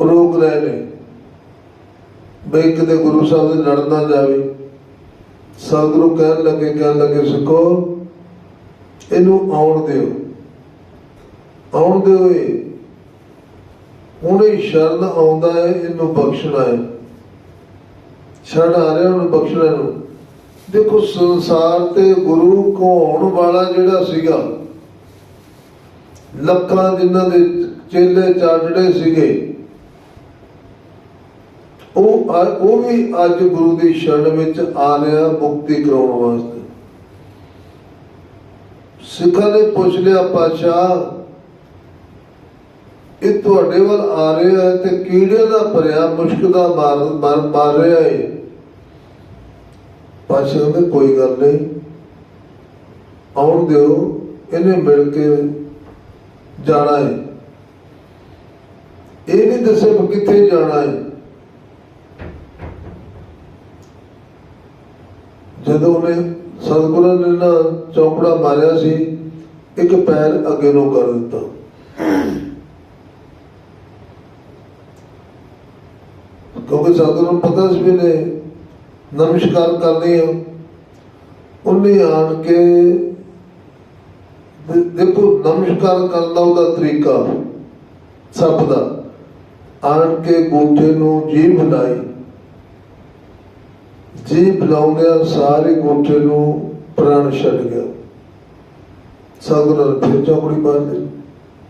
ਰੋਕ ਰਹੇ ਨੇ। ਬਈ ਕਿਤੇ ਗੁਰੂ ਸਾਹਿਬ ਦੇ ਲੜ ਨਾ ਜਾਵੇ। ਸਤਿਗੁਰੂ ਕਹਿਣ ਲੱਗੇ ਕਹਿਣ ਲੱਗੇ, ਸਿੱਖੋ, ਇਹਨੂੰ ਆਉਣ ਦਿਓ। ਆਉਣ ਦਿਓ ਇਹ ਹੁਣੇ ਸ਼ਰਨ ਆਉਂਦਾ ਹੈ ਇਹਨੂੰ ਬਖਸ਼ਣਾ ਹੈ ਸ਼ਰਨ ਆ ਰਿਹਾ ਉਹਨੂੰ ਬਖਸ਼ਣਾ ਨੂੰ ਦੇਖੋ, ਸੰਸਾਰ ਤੇ ਗੁਰੂ ਕਹਾਉਣ ਵਾਲਾ ਜਿਹੜਾ ਸੀਗਾ, ਲੱਖਾਂ ਜਿਨ੍ਹਾਂ ਦੇ ਚੇਲੇ ਚਾਟੜੇ ਸੀਗੇ ਉਹ ਉਹ ਵੀ ਅੱਜ ਗੁਰੂ ਦੀ ਸ਼ਰਨ ਵਿੱਚ ਆ ਰਿਹਾ ਮੁਕਤੀ ਕਰਾਉਣ ਵਾਸਤੇ। ਸਿੱਖਾਂ ਨੇ ਪੁੱਛ ਲਿਆ ਪਾਸ਼ਾ ਇਹ ਤੁਹਾਡੇ ਵੱਲ ਆ ਰਿਹਾ ਹੈ ਤੇ ਕੀੜੇ ਦਾ ਭਰਿਆ, ਮੁਸ਼ਕ ਦਾ ਮਾਰ ਮਾਰ ਮਾਰ ਰਿਹਾ ਹੈ। ਪਾਸ਼ਾ ਕਹਿੰਦੇ, ਕੋਈ ਗੱਲ ਨਹੀਂ। ਆਉਣ ਦਿਓ, ਇਹਨੇ ਮਿਲ ਕੇ ਜਾਣਾ ਹੈ। ਇਹ ਨਹੀਂ ਦੱਸੇ ਕਿੱਥੇ ਜਾਣਾ ਹੈ। ਜਦੋਂ ਉਹਨੇ ਸਤਿਗੁਰਾਂ ਨੇ ਨਾ ਚੌਕੜਾ ਮਾਰਿਆ ਸੀ, ਇੱਕ ਪੈਰ ਅੱਗੇ ਨੂੰ ਕਰ ਦਿੱਤਾ। ਕਿਉਂਕਿ ਸਤਿਗੁਰਾਂ ਨੂੰ ਪਤਾ ਸੀ ਵੀ ਨੇ ਨਮਸਕਾਰ ਕਰਦੇ ਆ। ਉਹਨੇ ਆਣ ਕੇ ਦੇਖੋ, ਨਮਸਕਾਰ ਕਰਨ ਦਾ ਉਹਦਾ ਤਰੀਕਾ ਸਭ ਦਾ। ਆਣ ਕੇ ਗੋਠੇ ਨੂੰ ਜੀਭ ਲਾਈ। ਜੀ ਲਾਉਂਦਿਆਂ ਸਾਰੇ ਗੋਠੇ ਨੂੰ ਪ੍ਰਾਣ ਛੱਡ ਗਿਆ। ਸਤਿਗੁਰੂ ਨੇ ਫਿਰ ਚੌਕੜੀ ਮਾਰ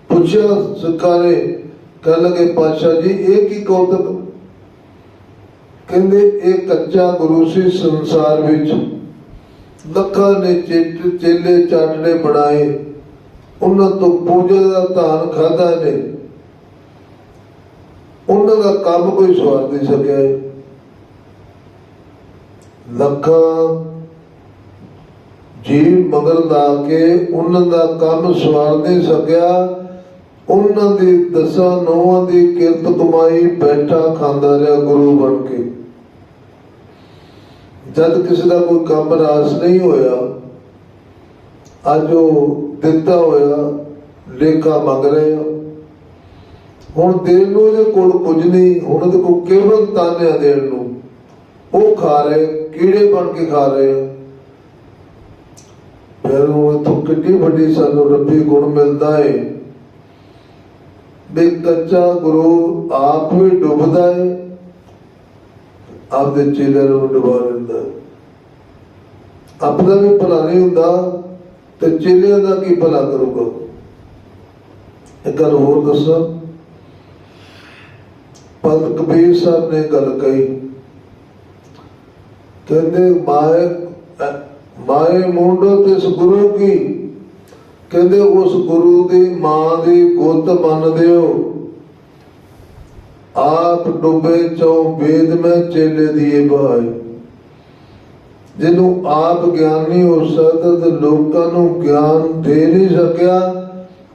ਪੁੱਛਿਆ ਸਿੱਖਾਂ ਨੇ ਕਹਿਣ ਪਾਤਸ਼ਾਹ ਜੀ, ਇਹ ਕੀ ਕੌਤਕ? ਕਹਿੰਦੇ, ਇਹ ਕੱਚਾ ਗੁਰੂ ਸੀ ਸੰਸਾਰ ਵਿੱਚ ਲੱਖਾਂ ਨੇ ਚੇਟ, ਚੇਲੇ ਚਾਟੜੇ ਬਣਾਏ। ਉਹਨਾਂ ਤੋਂ ਪੂਜਾ ਦਾ ਧਾਨ ਖਾਦਾ ਨੇ। ਉਹਨਾਂ ਦਾ ਕੰਮ ਕੋਈ ਸਵਾਰ ਨਹੀਂ ਸਕਿਆ ਲੱਖਾਂ ਜੀ ਮਗਰ ਲਾ ਕੇ ਉਹਨਾਂ ਦਾ ਕੰਮ ਸਵਾਰ ਨਹੀਂ ਸਕਿਆ। ਉਹਨਾਂ ਦੀ ਦਸਾਂ ਨੌਵਾਂ ਦੀ ਕਿਰਤ ਕਮਾਈ ਬੈਠਾ ਖਾਂਦਾ ਰਿਹਾ ਗੁਰੂ ਬਣ ਕੇ। ਜਦ ਕਿਸੇ ਦਾ ਕੋਈ ਕੰਮ ਰਾਸ ਨਹੀਂ ਹੋਇਆ, ਅੱਜ ਉਹ ਦਿੱਤਾ ਹੋਇਆ ਲੇਖਾ ਮੰਗ ਰਹੇ ਆ। ਹੁਣ ਦੇਣ ਨੂੰ ਇਹਦੇ ਕੋਲ ਕੁਝ ਨਹੀਂ, ਹੁਣ ਇਹਦੇ ਕੋਲ ਕੇਵਲ ਤਾਨਿਆਂ ਦੇਣ ਨੂੰ ਉਹ ਖਾ ਰਹੇ। ਕੀੜੇ ਬਣ ਕੇ ਖਾ ਰਹੇ ਆ। ਫਿਰ ਉਹ ਤੋਂ ਕਿੰਨੀ ਵੱਡੀ ਸਾਨੂੰ ਰੱਬੀ ਗੁਣ ਮਿਲਦਾ ਏ। ਵੀ ਕੱਚਾ ਗੁਰੂ ਆਪ ਵੀ ਡੁੱਬਦਾ ਏ। ਆਪਦੇ ਚੇਲਿਆਂ ਨੂੰ ਡੁਬਾ ਦਿੰਦਾ ਏ। ਆਪਣਾ ਵੀ ਭਲਾ ਨਹੀਂ ਹੁੰਦਾ ਤੇ ਚੇਲਿਆਂ ਦਾ ਕੀ ਭਲਾ ਕਰੂਗਾ? ਇੱਕ ਗੱਲ ਹੋਰ ਦੱਸਾਂ। ਪੰਤ ਕਬੀਰ ਸਾਹਿਬ ਨੇ ਗੱਲ ਕਹੀ। ਕਹਿੰਦੇ ਮਾਏ ਮਾਏ ਮੁੰਡੋ ਤਿਸ ਗੁਰੂ ਕੀ? ਕਹਿੰਦੇ ਉਸ ਗੁਰੂ ਦੀ ਮਾਂ ਦੀ ਗੁੱਤ ਮੰਨਦੇ ਹੋ ਆਪ ਡੁੱਬੇ ਚੋਂ ਵੇਦ ਮੈਂ ਚੇਲੇ ਦੀਏ ਭਾਈ ਜਿਹਨੂੰ ਆਪ ਗਿਆਨ ਨਹੀਂ ਹੋ ਸਕਦਾ ਤੇ ਲੋਕਾਂ ਨੂੰ ਗਿਆਨ ਦੇ ਨਹੀਂ ਸਕਿਆ,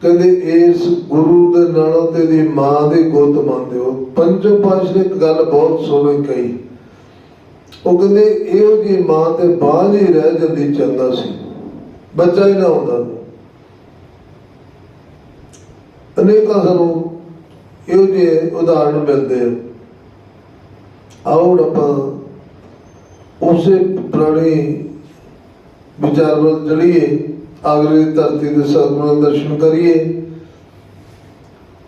ਕਹਿੰਦੇ ਇਸ ਗੁਰੂ ਦੇ ਨਾਲੋਂ ਤੇ ਦੀ ਮਾਂ ਦੀ ਗੁੱਤ ਮੰਨਦੇ ਹੋ ਪੰਜੋ ਪਾਸ਼ ਨੇ ਇੱਕ ਗੱਲ ਬਹੁਤ ਸੋਹਣੀ ਕਹੀ। ਉਹ ਕਹਿੰਦੇ, ਇਹੋ ਜੀ ਮਾਂ ਤੇ ਬਾਝ ਹੀ ਰਹਿ ਜਾਂਦੀ, ਚੰਗਾ ਸੀ। ਬੱਚਾ ਹੀ ਨਾ ਹੁੰਦਾ। ਅਨੇਕਾਂ ਸਾਨੂੰ ਇਹੋ ਜਿਹੇ ਉਦਾਹਰਣ ਮਿਲਦੇ ਆ। ਆਓ ਹੁਣ ਆਪਾਂ ਉਸੇ ਪੁਰਾਣੀ ਵਿਚਾਰ ਵੱਲ ਚਲੀਏ ਅਗਲੀ ਧਰਤੀ ਦੇ ਸਤਿਗੁਰਾਂ ਦਰਸ਼ਨ ਕਰੀਏ।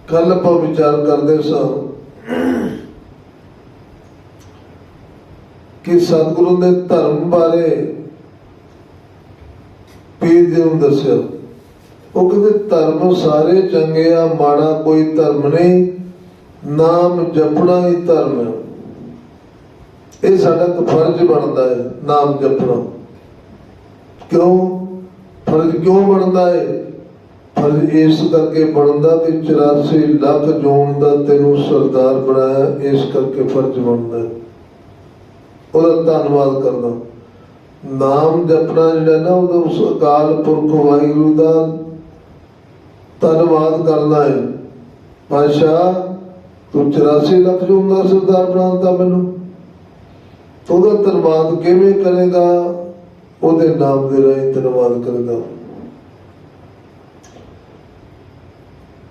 ਕੱਲ ਆਪਾਂ ਵਿਚਾਰ ਕਰਦੇ ਸਾਂ ਕਿ ਸਤਿਗੁਰੂ ਨੇ ਧਰਮ ਬਾਰੇ ਪੀਰ ਜੀ ਨੂੰ ਦੱਸਿਆ ਉਹ ਕਹਿੰਦੇ, ਧਰਮ ਸਾਰੇ ਚੰਗੇ ਆ, ਮਾੜਾ ਕੋਈ ਧਰਮ ਨਹੀਂ। ਨਾਮ ਜਪਣਾ ਹੀ ਧਰਮ ਹੈ ਇਹ ਸਾਡਾ ਫਰਜ਼ ਬਣਦਾ ਹੈ, ਨਾਮ ਜਪਣਾ। ਕਿਉਂ? ਫਰਜ਼ ਕਿਉਂ ਬਣਦਾ ਹੈ? ਫਰਜ਼ ਇਸ ਕਰਕੇ ਬਣਦਾ ਕਿ 84 ਲੱਖ ਜੋਨ ਦਾ ਤੈਨੂੰ ਸਰਦਾਰ ਬਣਾਇਆ, ਇਸ ਕਰਕੇ ਫਰਜ਼ ਬਣਦਾ ਹੈ। ਉਹਦਾ ਧੰਨਵਾਦ ਕਰਦਾ। ਨਾਮ ਜਪਣਾ ਜਿਹੜਾ ਨਾ, ਉਹਦਾ ਉਸ ਅਕਾਲ ਪੁਰਖ ਵਾਹਿਗੁਰੂ ਦਾ ਧੰਨਵਾਦ ਕਰਨਾ ਹੈ। ਪਾਸ਼ਾ ਤੂੰ 84 ਲੱਖ ਜੋਨ ਦਾ ਸਰਦਾਰ ਬਣਾਉਂਦਾ ਮੈਨੂੰ ਉਹਦਾ ਧੰਨਵਾਦ ਕਿਵੇਂ ਕਰੇਗਾ, ਉਹਦੇ ਨਾਮ ਦੇ ਰਾਹੀਂ ਧੰਨਵਾਦ ਕਰੇਗਾ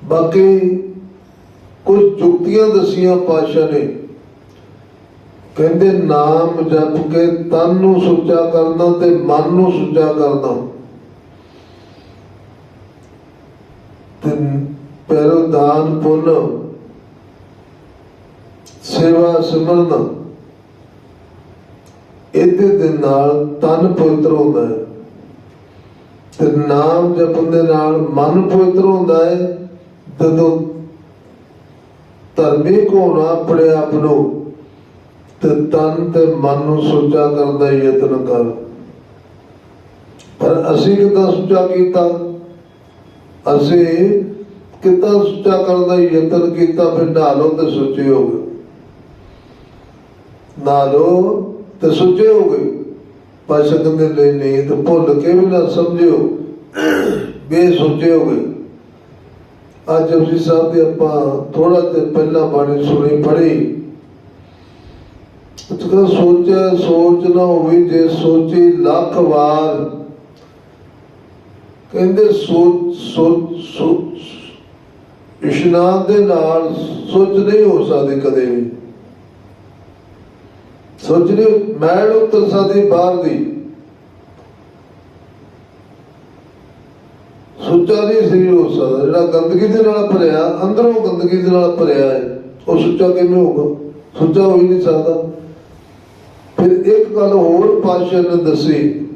ਬਾਕੀ ਕੁਝ ਚੁਕਤੀਆਂ ਦਸੀਆਂ ਪਾਸ਼ਾ ਨੇ। ਕਹਿੰਦੇ, ਨਾਮ ਜਪ ਕੇ ਤਨ ਨੂੰ ਸੁੱਚਾ ਕਰਦਾ ਤੇ ਮਨ ਨੂੰ ਸੁੱਚਾ ਕਰਦਾ ਤੇ ਪਹਿਲੋ ਦਾਨ, ਪੁੰਨ, ਸੇਵਾ, ਸਿਮਰਨ। ਇਹਦੇ ਦੇ ਨਾਲ ਤਨ ਪਵਿੱਤਰ ਹੁੰਦਾ ਹੈ। ਤੇ ਨਾਮ ਜਪਣ ਦੇ ਨਾਲ ਮਨ ਪਵਿੱਤਰ ਹੁੰਦਾ ਹੈ। ਜਦੋਂ ਧਰਮੀ ਕੋਣਾ ਆਪਣੇ ਆਪ ਨੂੰ ਤੇ ਤਨ ਤੇ ਮਨ ਨੂੰ ਸੁੱਚਾ ਕਰਨ ਦਾ ਯਤਨ ਕਰ। ਪਰ ਅਸੀਂ ਕਿਦਾਂ ਸੁੱਚਾ ਕੀਤਾ? ਅਸੀਂ ਕਿਦਾਂ ਸੁੱਚਾ ਕਰਨ ਦਾ ਯਤਨ ਕੀਤਾ ਫਿਰ ਨਾਲੋ ਤੇ ਸੁੱਚੇ ਹੋ ਗਏ। ਨਾਲੋ ਤੇ ਸੁੱਚੇ ਹੋ ਗਏ। ਪਾਸ਼ਾ ਕਹਿੰਦੇ ਨਹੀਂ ਨਹੀਂ ਤੇ ਭੁੱਲ ਕੇ ਵੀ ਨਾ ਸਮਝਿਓ ਬੇ ਬੇਸੋਚੇ ਹੋ ਗਏ। ਅੱਜ ਅਸੀਂ ਸਾਹਿਬ ਦੇ ਆਪਾਂ ਥੋੜਾ ਤੇ ਪਹਿਲਾਂ ਬਾਣੀ ਸੁਣੀ, ਪੜ੍ਹੀ। ਤੁਕਾ ਸੋਚਿਆ ਸੋਚ ਨਾ ਹੋਵੇ ਜੇ ਸੋਚੀ ਲੱਖ ਵਾਰ। ਕਹਿੰਦੇ ਸੋਚ ਸੋਚ ਇਸ਼ਨਾਨ ਦੇ ਨਾਲ ਸੋਚ ਨਹੀਂ ਹੋ ਸਕਦੀ ਕਦੇ ਵੀ। ਸੋਚ ਨਹੀਂ, ਮੈਲ ਉਤਰ ਸਕਦੀ ਬਾਹਰ ਦੀ। ਸੁੱਚਾ ਨਹੀਂ ਸਰੀਰ ਹੋ ਸਕਦਾ, ਜਿਹੜਾ ਗੰਦਗੀ ਦੇ ਨਾਲ ਭਰਿਆ, ਅੰਦਰੋਂ ਗੰਦਗੀ ਦੇ ਨਾਲ ਭਰਿਆ ਹੈ, ਉਹ ਸੁੱਚਾ ਕਿਵੇਂ ਹੋਊਗਾ? ਸੁੱਚਾ ਹੋ ਹੀ ਨਹੀਂ ਸਕਦਾ। ਫਿਰ ਇੱਕ ਗੱਲ ਹੋਰ ਪਾਸ਼ਾ ਨੇ ਦੱਸੀ,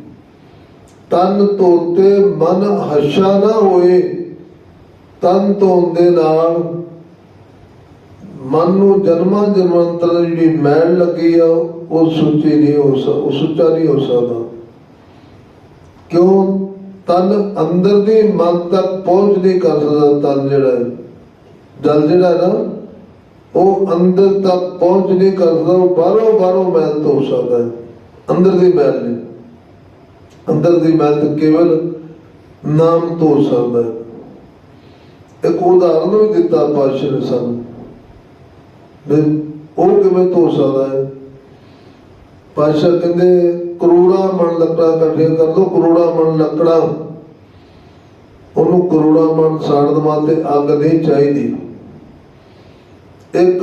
ਤਨ ਤੋਤੇ ਮਨ ਹੱਸ਼ਾ ਨਾ ਹੋਏ, ਤਨ ਧੋਣ ਦੇ ਨਾਲ ਮਨ ਨੂੰ ਜਨਮਾਂ ਜਨਮਾਂਤਰ ਜਿਹੜੀ ਮੈਲ ਲੱਗੀ ਆ, ਉਹ ਸੁੱਚੀ ਨਹੀਂ ਹੋ ਸਕਦਾ ਸੁੱਚਾ ਨਹੀਂ ਹੋ ਸਕਦਾ। ਕਿਉਂ? ਤਨ ਅੰਦਰ ਦੀ ਮਨ ਤੱਕ ਪਹੁੰਚ ਨਹੀਂ ਕਰ ਸਕਦਾ, ਤਨ ਜਿਹੜਾ ਹੈ। ਜਲ ਜਿਹੜਾ ਨਾ ਉਹ ਅੰਦਰ ਤੱਕ ਪਹੁੰਚ ਨਹੀਂ ਕਰ ਸਕਦਾ ਉਹ ਬਾਹਰੋਂ ਬਾਹਰੋਂ ਮੈਲ ਧੋ ਸਕਦਾ ਹੈ। ਅੰਦਰ ਦੀ ਮੈਲ ਨਹੀਂ। ਅੰਦਰ ਦੀ ਮੈਲ ਤਾਂ ਕੇਵਲ ਨਾਮ ਧੋ ਸਕਦਾ ਹੈ। ਇੱਕ ਉਦਾਹਰਨ ਵੀ ਦਿੱਤਾ ਪਾਸ਼ਾ ਨੇ ਸਾਨੂੰ। ਉਹ ਕਿਵੇਂ ਧੋ ਸਕਦਾ ਹੈ? ਪਾਸ਼ਾ ਕਹਿੰਦੇ, ਕਰੋੜਾ ਮਣ ਲੱਕੜਾਂ ਇਕੱਠੀਆਂ ਕਰ ਦੋ ਕਰੋੜਾ ਮਣ ਲੱਕੜਾਂ। ਉਹਨੂੰ ਕਰੋੜਾ ਮਣ ਦਮਾ ਤੇ ਅੱਗ ਨਹੀਂ ਚਾਹੀਦੀ। ਇੱਕ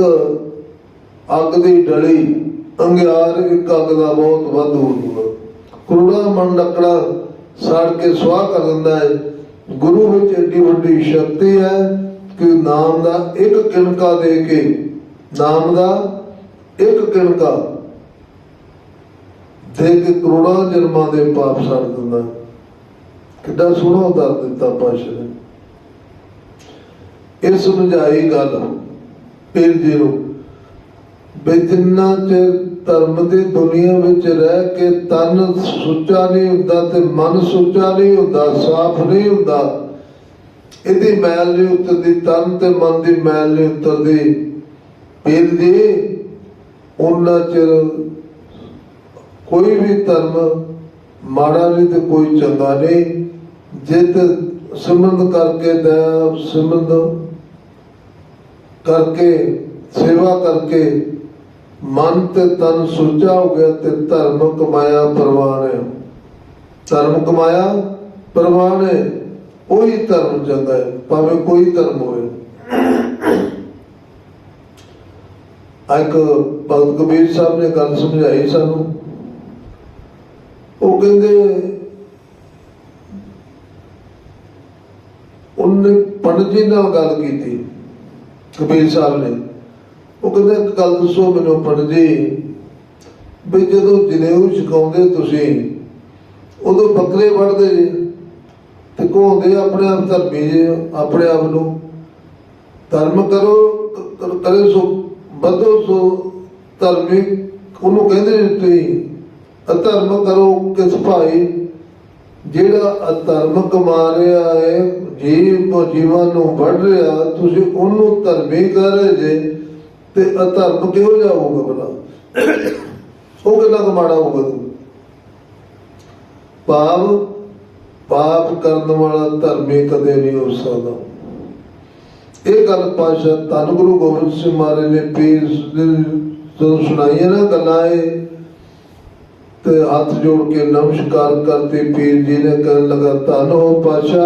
ਅੱਗ ਦੀ ਡਲੀ, ਅੰਗਿਆਰ ਇੱਕ ਅੱਗ ਦਾ ਬਹੁਤ ਵੱਧ ਹੋਊਗਾ ਕਰੋੜਾ ਮਣ ਲੱਕੜਾਂ ਸਾੜ ਕੇ ਸੁਆਹ ਕਰ ਦਿੰਦਾ ਹੈ। ਗੁਰੂ ਵਿੱਚ ਏਡੀ ਵੱਡੀ ਸ਼ਕਤੀ ਹੈ ਕਿ ਨਾਮ ਦਾ ਇੱਕ ਕਿਣਕਾ ਦੇ ਕੇ, ਨਾਮ ਦਾ ਇੱਕ ਕਿਣਕਾ ਦੇ ਕੇ ਕਰੋੜਾਂ ਜਨਮਾਂ ਦੇ ਪਾਪ ਸਾੜ ਦਿੰਦਾ। ਕਿੱਡਾ ਸੋਹਣਾ ਉਦਾਰ ਦਿੱਤਾ ਪਾਸ਼ਾ ਨੇ। ਇਹ ਸਮਝਾਈ ਗੱਲ ਪੀਰ ਜੀ ਨੂੰ ਜਿੰਨਾ ਚਿਰ ਧਰਮ ਦੀ ਦੁਨੀਆ ਵਿੱਚ ਰਹਿ ਕੇ ਤਨ ਸੁੱਚਾ ਨਹੀਂ ਹੁੰਦਾ ਤੇ ਮਨ ਸੁੱਚਾ ਨਹੀਂ ਹੁੰਦਾ, ਸਾਫ਼ ਨਹੀਂ ਹੁੰਦਾ, ਇਹਦੀ ਮੈਲ ਨਹੀਂ ਉਤਰਦੀ, ਤਨ ਤੇ ਮਨ ਦੀ ਮੈਲ ਨਹੀਂ ਉਤਰਦੀ। ਪੀਰ ਜੀ ਉਹਨਾਂ ਚਿਰ ਕੋਈ ਵੀ ਧਰਮ ਮਾੜਾ ਨਹੀਂ ਤੇ ਕੋਈ ਚੰਗਾ ਨਹੀਂ। ਜੇ ਤੇ ਸਿਮਰਨ ਕਰਕੇ ਦਇਆ ਸਿਮਰਨ ਕਰਕੇ, ਸੇਵਾ ਕਰਕੇ ਮਨ ਤੇ ਤਨ ਸੁੱਚਾ ਹੋ ਗਿਆ ਤੇ ਧਰਮ ਕਮਾਇਆ ਪਰਵਾਨ ਹੈ ਧਰਮ ਕਮਾਇਆ ਪ੍ਰਵਾਨ ਹੈ ਉਹੀ ਧਰਮ ਚੰਗਾ ਹੈ, ਭਾਵੇਂ ਕੋਈ ਧਰਮ ਹੋਵੇ। ਇੱਕ ਭਗਤ ਕਬੀਰ ਸਾਹਿਬ ਨੇ ਗੱਲ ਸਮਝਾਈ ਸਾਨੂੰ। ਉਹ ਕਹਿੰਦੇ, ਉਹਨੇ ਪੰਡਤ ਜੀ ਨਾਲ ਗੱਲ ਕੀਤੀ। ਕਬੀਰ ਸਾਹਿਬ ਨੇ। ਉਹ ਕਹਿੰਦੇ, ਇੱਕ ਗੱਲ ਦੱਸੋ ਮੈਨੂੰ ਪੰਡਤ ਜੀ, ਵੀ ਜਦੋਂ ਜਨੇਊ ਛਕਾਉਂਦੇ ਤੁਸੀਂ, ਉਦੋਂ ਬੱਕਰੇ ਵੜਦੇ ਜੀ ਤੇ ਕਹੋਂਦੇ ਆਪਣੇ ਆਪ ਧਰਮੀ ਜੀ, ਆਪਣੇ ਆਪ ਨੂੰ। ਧਰਮ ਕਰੋ ਕਰੇ ਸੋ ਬਦੋ ਸੋ ਧਰਮੀ। ਉਹਨੂੰ ਕਹਿੰਦੇ ਤੁਸੀਂ, ਅਧਰਮ ਕਰੋ ਕਿਸ ਭਾਈ ਜਿਹੜਾ ਅਧਰਮ ਕਮਾ ਰਿਹਾ ਹੈ, ਜੀਵ ਜੀਵਨ ਨੂੰ ਵੱਢ ਰਿਹਾ, ਤੁਸੀਂ ਉਹਨੂੰ ਧਰਮੀ ਕਰ ਰਹੇ ਜੇ, ਤੇ ਅਧਰਮ ਕਿਹੋ ਜਿਹਾ ਹੋਊਗਾ ਉਹ ਕਿੰਨਾ ਕਮਾੜਾ ਮਾੜਾ ਹੋਊਗਾ ਤੂੰ? ਪਾਪ ਪਾਪ ਕਰਨ ਵਾਲਾ ਧਰਮੀ ਕਦੇ ਨਹੀਂ ਹੋ ਸਕਦਾ। ਇਹ ਗੱਲ ਪਾਸ਼ਾ ਧੰਨ ਗੁਰੂ ਗੋਬਿੰਦ ਸਿੰਘ ਮਹਾਰਾਜ ਨੇ ਪੀਰ ਜਦੋਂ ਸੁਣਾਈ ਨਾ ਗੱਲਾਂ ਇਹ ਤੇ ਹੱਥ ਜੋੜ ਕੇ ਨਮਸਕਾਰ ਕਰਤੇ ਪੀਰ ਜੀ ਨੇ ਕਹਿਣ ਲਗਾ, ਧੰਨ ਹੋ ਪਾਸ਼ਾ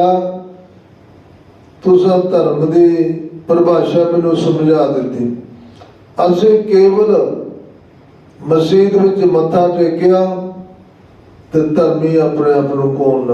ਤੁਸੀਂ ਧਰਮ ਦੀ ਪਰਿਭਾਸ਼ਾ ਮੈਨੂੰ ਸਮਝਾ ਦਿੱਤੀ। ਅਸੀਂ ਕੇਵਲ ਮਸਜਿਦ ਵਿੱਚ ਮੱਥਾ ਟੇਕਿਆ ਤੇ ਧਰਮੀ ਆਪਣੇ ਆਪ ਨੂੰ ਕੌਣ ਨਾ